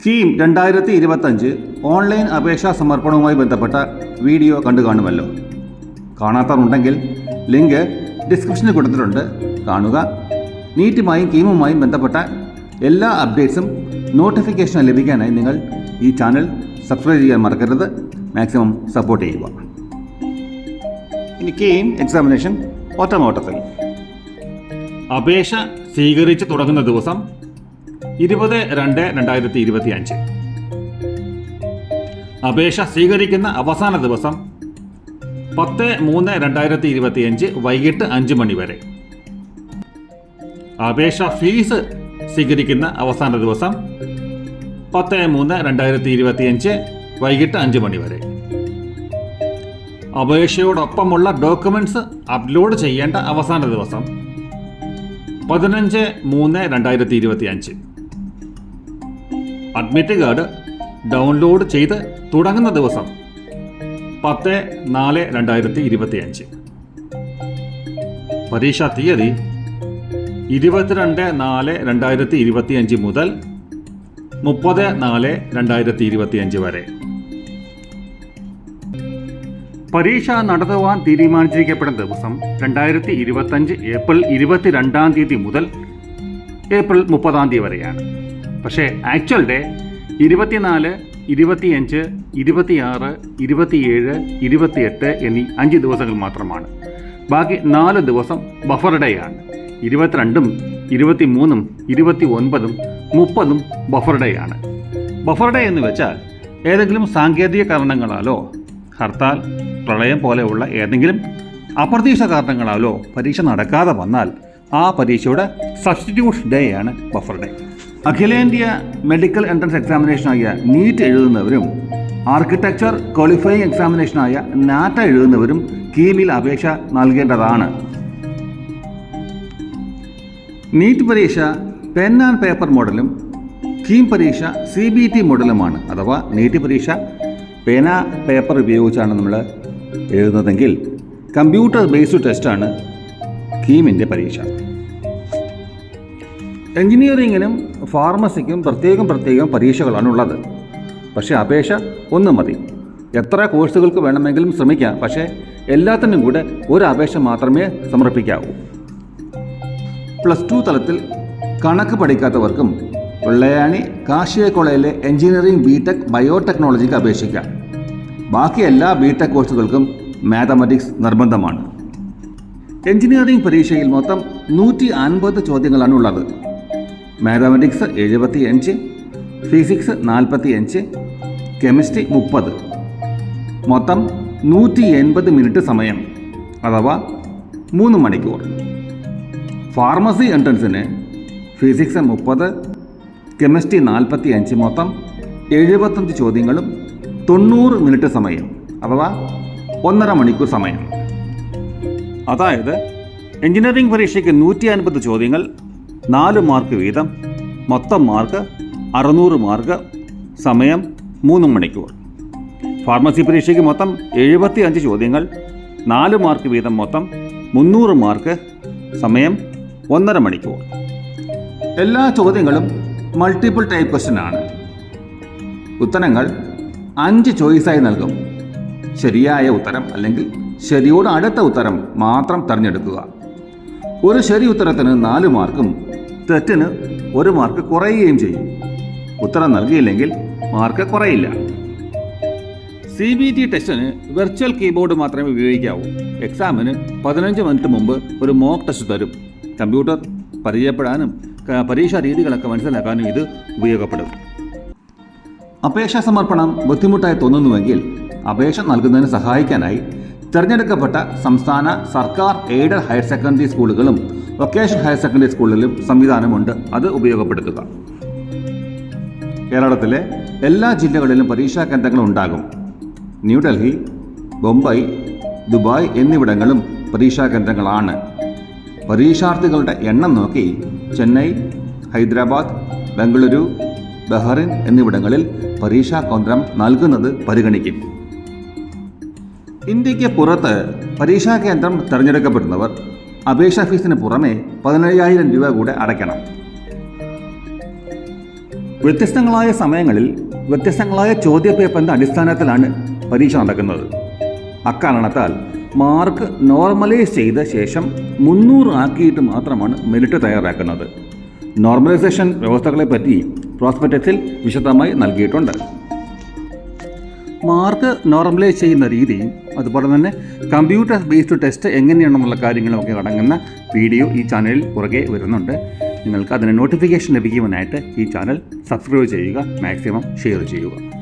കീം രണ്ടായിരത്തി ഇരുപത്തഞ്ച് ഓൺലൈൻ അപേക്ഷാ സമർപ്പണവുമായി ബന്ധപ്പെട്ട വീഡിയോ കണ്ടു കാണുമല്ലോ കാണാത്തവരുണ്ടെങ്കിൽ ലിങ്ക് ഡിസ്ക്രിപ്ഷനിൽ കൊടുത്തിട്ടുണ്ട്. കാണുക. നീറ്റുമായും കീമുമായും ബന്ധപ്പെട്ട എല്ലാ അപ്ഡേറ്റ്സും നോട്ടിഫിക്കേഷൻ ലഭിക്കാനായി നിങ്ങൾ ഈ ചാനൽ സബ്സ്ക്രൈബ് ചെയ്യാൻ മറക്കരുത്. മാക്സിമം സപ്പോർട്ട് ചെയ്യുക. ഇനി കെയിം എക്സാമിനേഷൻ ഒറ്റനോട്ടത്തിൽ അപേക്ഷ സ്വീകരിച്ച് തുടങ്ങുന്ന ദിവസം ഇരുപത് രണ്ട് രണ്ടായിരത്തി ഇരുപത്തി അഞ്ച് അപേക്ഷ സ്വീകരിക്കുന്ന അവസാന ദിവസം പത്ത് മൂന്ന് രണ്ടായിരത്തി ഇരുപത്തി അഞ്ച് വൈകിട്ട് അഞ്ച് മണി വരെ. അപേക്ഷ ഫീസ് സ്വീകരിക്കുന്ന അവസാന ദിവസം പത്ത് മൂന്ന് രണ്ടായിരത്തി ഇരുപത്തി അഞ്ച് വൈകിട്ട് അഞ്ച് മണി വരെ. അപേക്ഷയോടൊപ്പമുള്ള ഡോക്യുമെന്റ്സ് അപ്ലോഡ് ചെയ്യേണ്ട അവസാന ദിവസം പതിനഞ്ച് മൂന്ന് രണ്ടായിരത്തി ഇരുപത്തി അഞ്ച് അഡ്മിറ്റ് കാർഡ് ഡൗൺലോഡ് ചെയ്ത് തുടങ്ങുന്ന ദിവസം പത്ത് നാല് രണ്ടായിരത്തി ഇരുപത്തി അഞ്ച് പരീക്ഷാ തീയതി ഇരുപത്തിരണ്ട് നാല് രണ്ടായിരത്തി ഇരുപത്തി അഞ്ച് മുതൽ മുപ്പത് നാല് രണ്ടായിരത്തി ഇരുപത്തി അഞ്ച് വരെ. പരീക്ഷ നടത്തുവാൻ തീരുമാനിച്ചിരിക്കപ്പെടുന്ന ദിവസം രണ്ടായിരത്തി ഇരുപത്തഞ്ച് ഏപ്രിൽ ഇരുപത്തിരണ്ടാം തീയതി മുതൽ ഏപ്രിൽ മുപ്പതാം തീയതി വരെയാണ്. പക്ഷേ ആക്ച്വൽ ഡേ ഇരുപത്തിനാല് ഇരുപത്തിയഞ്ച് ഇരുപത്തിയാറ് ഇരുപത്തിയേഴ് ഇരുപത്തിയെട്ട് എന്നീ അഞ്ച് ദിവസങ്ങൾ മാത്രമാണ്. ബാക്കി നാല് ദിവസം ബഫർ ഡേ ആണ്. ഇരുപത്തിരണ്ടും ഇരുപത്തിമൂന്നും ഇരുപത്തി ഒൻപതും മുപ്പതും ബഫർ ഡേ ആണ്. ബഫർ ഡേ എന്ന് വെച്ചാൽ ഏതെങ്കിലും സാങ്കേതിക കാരണങ്ങളാലോ ഹർത്താൽ പ്രളയം പോലെയുള്ള ഏതെങ്കിലും അപ്രതീക്ഷിത കാരണങ്ങളാലോ പരീക്ഷ നടക്കാതെ വന്നാൽ ആ പരീക്ഷയുടെ സബ്സ്റ്റിറ്റ്യൂഷൻ ഡേ ആണ് ബഫർ ഡേ അഖിലേന്ത്യാ മെഡിക്കൽ എൻട്രൻസ് എക്സാമിനേഷനായ നീറ്റ് എഴുതുന്നവരും ആർക്കിടെക്ചർ ക്വാളിഫയിങ് എക്സാമിനേഷനായ നാറ്റ എഴുതുന്നവരും കീമിൽ അപേക്ഷ നൽകേണ്ടതാണ്. നീറ്റ് പരീക്ഷ പെൻ ആൻഡ് പേപ്പർ മോഡലും കീം പരീക്ഷ സി ബി ടി മോഡലുമാണ് അഥവാ നീറ്റ് പരീക്ഷ പേന പേപ്പർ ഉപയോഗിച്ചാണ് നമ്മൾ എഴുതുന്നതെങ്കിൽ കമ്പ്യൂട്ടർ ബേസ്ഡ് ടെസ്റ്റാണ് കീമിന്റെ പരീക്ഷ. എഞ്ചിനീയറിങ്ങിനും ഫാർമസിക്കും പ്രത്യേകം പ്രത്യേകം പരീക്ഷകളാണ് ഉള്ളത്. പക്ഷേ അപേക്ഷ ഒന്നും മതി. എത്ര കോഴ്സുകൾക്ക് വേണമെങ്കിലും ശ്രമിക്കാം. പക്ഷേ എല്ലാത്തിനും കൂടെ ഒരു അപേക്ഷ മാത്രമേ സമർപ്പിക്കാവൂ. പ്ലസ് ടു തലത്തിൽ കണക്ക് പഠിക്കാത്തവർക്കും വെള്ളയാണി കാർഷിക കോളേജിലെ എഞ്ചിനീയറിംഗ് ബിടെക് ബയോടെക്നോളജിക്ക് അപേക്ഷിക്കാം. ബാക്കി എല്ലാ ബിടെക് കോഴ്സുകൾക്കും മാത്തമാറ്റിക്സ് നിർബന്ധമാണ്. എഞ്ചിനീയറിംഗ് പരീക്ഷയിൽ മൊത്തം നൂറ്റി അൻപത് ചോദ്യങ്ങളാണ് ഉള്ളത്. മാത്തമാറ്റിക്സ് എഴുപത്തി അഞ്ച് ഫിസിക്സ് നാൽപ്പത്തി അഞ്ച് കെമിസ്ട്രി മുപ്പത്. മൊത്തം നൂറ്റി എൺപത് മിനിറ്റ് സമയം അഥവാ മൂന്ന് മണിക്കൂർ. ഫാർമസി എൻട്രൻസിന് ഫിസിക്സ് മുപ്പത് കെമിസ്ട്രി നാൽപ്പത്തി അഞ്ച് മൊത്തം എഴുപത്തഞ്ച് ചോദ്യങ്ങളും തൊണ്ണൂറ് മിനിറ്റ് സമയം അഥവാ ഒന്നര മണിക്കൂർ സമയം. അതായത് എഞ്ചിനീയറിംഗ് പരീക്ഷയ്ക്ക് നൂറ്റി അൻപത് ചോദ്യങ്ങൾ നാല് മാർക്ക് വീതം മൊത്തം മാർക്ക് അറുന്നൂറ് മാർക്ക് സമയം മൂന്ന് മണിക്കൂർ. ഫാർമസി പരീക്ഷയ്ക്ക് മൊത്തം എഴുപത്തി അഞ്ച് ചോദ്യങ്ങൾ നാല് മാർക്ക് വീതം മൊത്തം മുന്നൂറ് മാർക്ക് സമയം ഒന്നര മണിക്കൂർ. എല്ലാ ചോദ്യങ്ങളും മൾട്ടിപ്പിൾ ടൈപ്പ് ക്വസ്റ്റ്യൻ ആണ്. ഉത്തരങ്ങൾ അഞ്ച് ചോയ്സായി നൽകും. ശരിയായ ഉത്തരം അല്ലെങ്കിൽ ശരിയോട് അടുത്ത ഉത്തരം മാത്രം തിരഞ്ഞെടുക്കുക. ഒരു ശരി ഉത്തരത്തിന് നാല് മാർക്കും തെറ്റിന് ഒരു മാർക്ക് കുറയുകയും ചെയ്യും. ഉത്തരം നൽകിയില്ലെങ്കിൽ മാർക്ക് കുറയില്ല. സി ബി ടി ടെസ്റ്റിന് വെർച്വൽ കീബോർഡ് മാത്രമേ ഉപയോഗിക്കാവൂ. എക്സാമിന് പതിനഞ്ച് മിനിറ്റ് മുമ്പ് ഒരു മോക്ക് ടെസ്റ്റ് തരും. കമ്പ്യൂട്ടർ പരിചയപ്പെടാനും പരീക്ഷാ രീതികളൊക്കെ മനസ്സിലാക്കാനും ഇത് ഉപയോഗപ്പെടും. അപേക്ഷാ സമർപ്പണം ബുദ്ധിമുട്ടായി തോന്നുന്നുവെങ്കിൽ അപേക്ഷ നൽകുന്നതിന് സഹായിക്കാനായി തിരഞ്ഞെടുക്കപ്പെട്ട സംസ്ഥാന സർക്കാർ എയ്ഡഡ് ഹയർ സെക്കൻഡറി സ്കൂളുകളും വൊക്കേഷണൽ ഹയർ സെക്കൻഡറി സ്കൂളിലും സംവിധാനമുണ്ട്. അത് ഉപയോഗപ്പെടുത്തുക. കേരളത്തിലെ എല്ലാ ജില്ലകളിലും പരീക്ഷാ കേന്ദ്രങ്ങൾ ഉണ്ടാകും. ന്യൂഡൽഹി ബൊംബൈ ദുബായ് എന്നിവിടങ്ങളും പരീക്ഷാ കേന്ദ്രങ്ങളാണ്. പരീക്ഷാർത്ഥികളുടെ എണ്ണം നോക്കി ചെന്നൈ ഹൈദരാബാദ് ബംഗളൂരു ബഹ്റിൻ എന്നിവിടങ്ങളിൽ പരീക്ഷാ കേന്ദ്രം നൽകുന്നത് പരിഗണിക്കും. ഇന്ത്യയ്ക്ക് പുറത്ത് പരീക്ഷാ കേന്ദ്രം തിരഞ്ഞെടുക്കപ്പെടുന്നവർ അപേക്ഷാ ഫീസിന് പുറമെ പതിനയ്യായിരം രൂപ കൂടെ അടയ്ക്കണം. വ്യത്യസ്തങ്ങളായ സമയങ്ങളിൽ വ്യത്യസ്തങ്ങളായ ചോദ്യപേപ്പറിന്റെ അടിസ്ഥാനത്തിലാണ് പരീക്ഷ നടക്കുന്നത്. അക്കാരണത്താൽ മാർക്ക് നോർമലൈസ് ചെയ്ത ശേഷം മുന്നൂറ് ആക്കിയിട്ട് മാത്രമാണ് മെറിറ്റ് തയ്യാറാക്കുന്നത്. നോർമലൈസേഷൻ വ്യവസ്ഥകളെപ്പറ്റി പ്രോസ്പെക്ടസിൽ വിശദമായി നൽകിയിട്ടുണ്ട്. മാർക്ക് നോർമലൈസ് ചെയ്യുന്ന രീതിയും അതുപോലെ തന്നെ കമ്പ്യൂട്ടർ ബേസ്ഡ് ടെസ്റ്റ് എങ്ങനെയാണെന്നുള്ള കാര്യങ്ങളൊക്കെ അടങ്ങുന്ന വീഡിയോ ഈ ചാനലിൽ പുറകെ വരുന്നുണ്ട്. നിങ്ങൾക്ക് അതിന് നോട്ടിഫിക്കേഷൻ ലഭിക്കുവാനായിട്ട് ഈ ചാനൽ സബ്സ്ക്രൈബ് ചെയ്യുക മാക്സിമം ഷെയർ ചെയ്യുക.